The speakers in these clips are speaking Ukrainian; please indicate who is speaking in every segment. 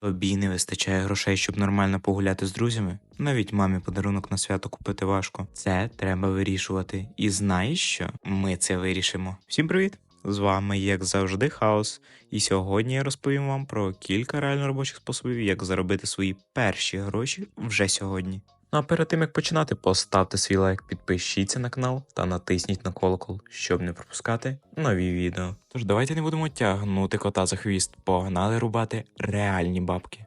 Speaker 1: Тобі не вистачає грошей, щоб нормально погуляти з друзями. Навіть мамі подарунок на свято купити важко. Це треба вирішувати. І знаєш що? Ми це вирішимо. Всім привіт! З вами, як завжди, хаос. І сьогодні я розповім вам про кілька реально робочих способів, як заробити свої перші гроші вже сьогодні. Ну а перед тим як починати, поставте свій лайк, підпишіться на канал та натисніть на колокол, щоб не пропускати нові відео. Тож давайте не будемо тягнути кота за хвіст, погнали рубати реальні бабки.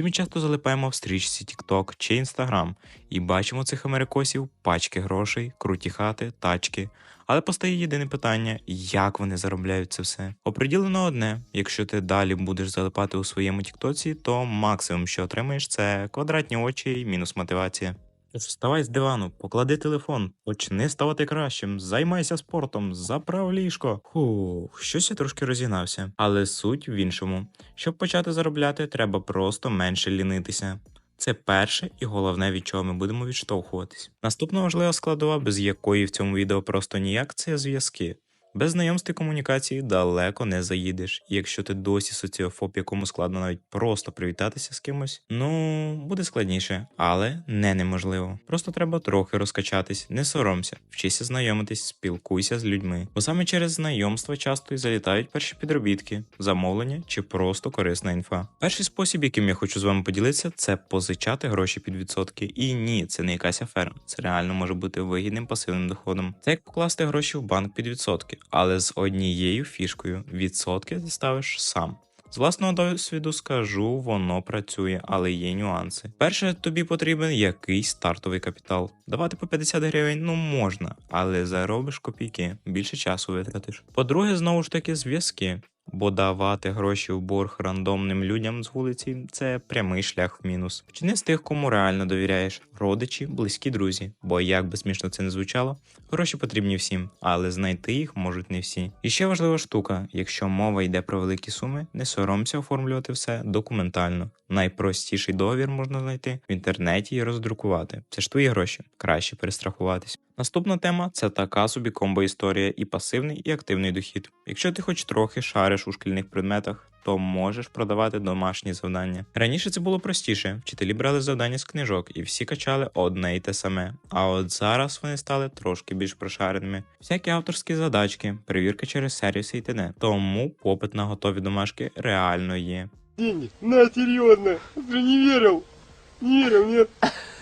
Speaker 1: Всі ми часто залипаємо в стрічці TikTok чи Instagram і бачимо цих америкосів пачки грошей, круті хати, тачки. Але постає єдине питання, як вони заробляють це все. Оприділено одне: якщо ти далі будеш залипати у своєму тіктоці, то максимум, що отримаєш, це квадратні очі і мінус мотивація. Вставай з дивану, поклади телефон, почни ставати кращим, займайся спортом, заправ ліжко. Фух, щось я трошки розігнався. Але суть в іншому. Щоб почати заробляти, треба просто менше лінитися. Це перше і головне, від чого ми будемо відштовхуватись. Наступна важлива складова, без якої в цьому відео просто ніяк, це зв'язки. Без знайомств і комунікації далеко не заїдеш. І якщо ти досі соціофоб, якому складно навіть просто привітатися з кимось, ну буде складніше, але не неможливо. Просто треба трохи розкачатись, не соромся, вчися знайомитись, спілкуйся з людьми. Бо саме через знайомства часто і залітають перші підробітки, замовлення чи просто корисна інфа. Перший спосіб, яким я хочу з вами поділитися, це позичати гроші під відсотки. І ні, це не якась афера. Це реально може бути вигідним пасивним доходом. Це як покласти гроші в банк під відсотки але з однією фішкою відсотки ти ставиш сам. З власного досвіду скажу, воно працює, але є нюанси. Перше, тобі потрібен якийсь стартовий капітал. Давати по 50 гривень ну можна, але заробиш копійки, більше часу витратиш. По-друге, знову ж таки, зв'язки. Бо давати гроші в борг рандомним людям з вулиці це прямий шлях в мінус. Чи не з тих, кому реально довіряєш, родичі, близькі друзі. Бо як би смішно це не звучало, гроші потрібні всім, але знайти їх можуть не всі. І ще важлива штука: якщо мова йде про великі суми, не соромся оформлювати все документально. Найпростіший договір можна знайти в інтернеті і роздрукувати. Це ж твої гроші, краще перестрахуватись. Наступна тема це така собі комбо-історія і пасивний, і активний дохід. Якщо ти хоч трохи шариш у шкільних предметах, то можеш продавати домашні завдання. Раніше це було простіше, вчителі брали завдання з книжок і всі качали одне й те саме. А от зараз вони стали трошки більш прошареними. Всякі авторські задачки, перевірка через сервіси і т.д. Тому попит на готові домашки реально є.
Speaker 2: Деньги. На, серьезно. Ты не нет?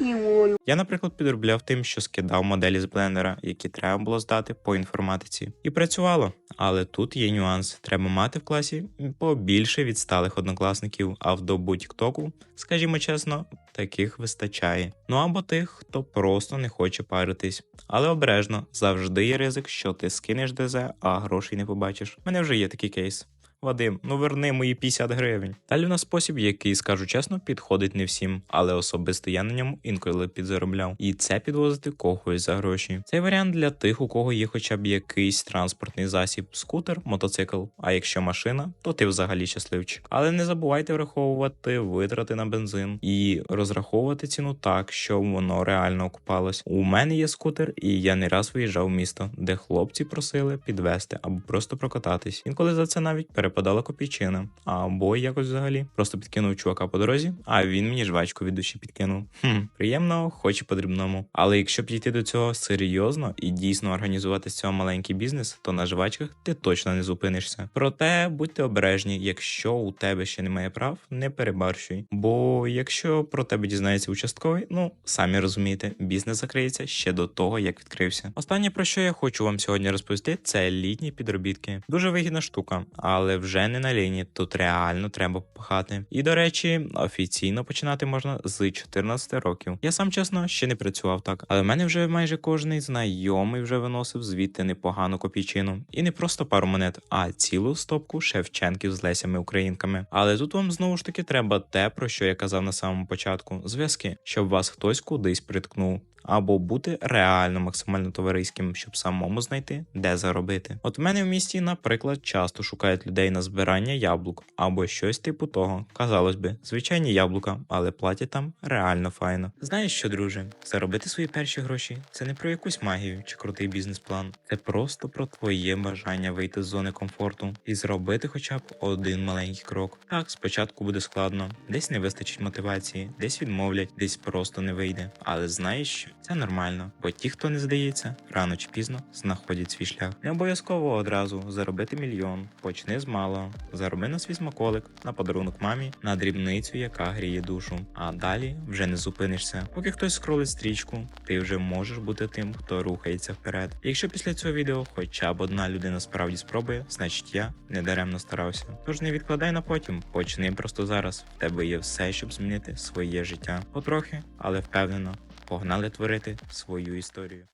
Speaker 2: Не молю.
Speaker 1: Я, наприклад, підробляв тим, що скидав моделі з блендера, які треба було здати по інформатиці. І працювало. Але тут є нюанс: треба мати в класі побільше відсталих однокласників, а в добу Тіктоку, скажімо чесно, таких вистачає. Ну або тих, хто просто не хоче паритись. Але обережно завжди є ризик, що ти скинеш ДЗ, а грошей не побачиш. У мене вже є такий кейс. Вадим, ну верни мої 50 гривень. Далі у нас спосіб, який, скажу чесно, підходить не всім, але особисто я на ньому інколи підзаробляв. І це підвозити когось за гроші. Цей варіант для тих, у кого є хоча б якийсь транспортний засіб, скутер, мотоцикл. А якщо машина, то ти взагалі щасливчик. Але не забувайте враховувати витрати на бензин і розраховувати ціну так, щоб воно реально окупалось. У мене є скутер, і я не раз виїжджав в місто, де хлопці просили підвести або просто прокататись. Інколи за це навіть перепадала копійчина, або якось взагалі просто підкинув чувака по дорозі, а він мені жвачку від душі підкинув. Хм, приємно, хоч і по-дрібному. Але якщо підійти до цього серйозно і дійсно організувати з цього маленький бізнес, то на жвачках ти точно не зупинишся. Проте будьте обережні, якщо у тебе ще немає прав, не перебарщуй. Бо якщо про тебе дізнається участковий, ну самі розумієте, бізнес закриється ще до того, як відкрився. Останнє про що я хочу вам сьогодні розповісти, це літні підробітки. Дуже вигідна штука, але вже не на лінії, тут реально треба пахати. І до речі, офіційно починати можна з 14 років. Я сам чесно ще не працював так, але в мене вже майже кожний знайомий вже виносив звідти непогану копійчину. І не просто пару монет, а цілу стопку Шевченків з лесями українками. Але тут вам знову ж таки треба те, про що я казав на самому початку: зв'язки, щоб вас хтось кудись приткнув. Або бути реально максимально товариським, щоб самому знайти, де заробити. От в мене в місті, наприклад, часто шукають людей на збирання яблук або щось типу того. Казалось би, звичайні яблука, але платять там реально файно. Знаєш що, друже, заробити свої перші гроші це не про якусь магію чи крутий бізнес-план. Це просто про твоє бажання вийти з зони комфорту і зробити хоча б один маленький крок. Так, спочатку буде складно, десь не вистачить мотивації, десь відмовлять, десь просто не вийде. Але знаєш що? Це нормально, бо ті, хто не здається, рано чи пізно знаходять свій шлях. Не обов'язково одразу заробити мільйон. Почни з малого, зароби на свій смаколик, на подарунок мамі, на дрібницю, яка гріє душу. А далі вже не зупинишся. Поки хтось скролить стрічку, ти вже можеш бути тим, хто рухається вперед. Якщо після цього відео хоча б одна людина справді спробує, значить я не даремно старався. Тож не відкладай на потім, почни просто зараз. В тебе є все, щоб змінити своє життя. Потрохи, але впевнено, погнали творити свою історію.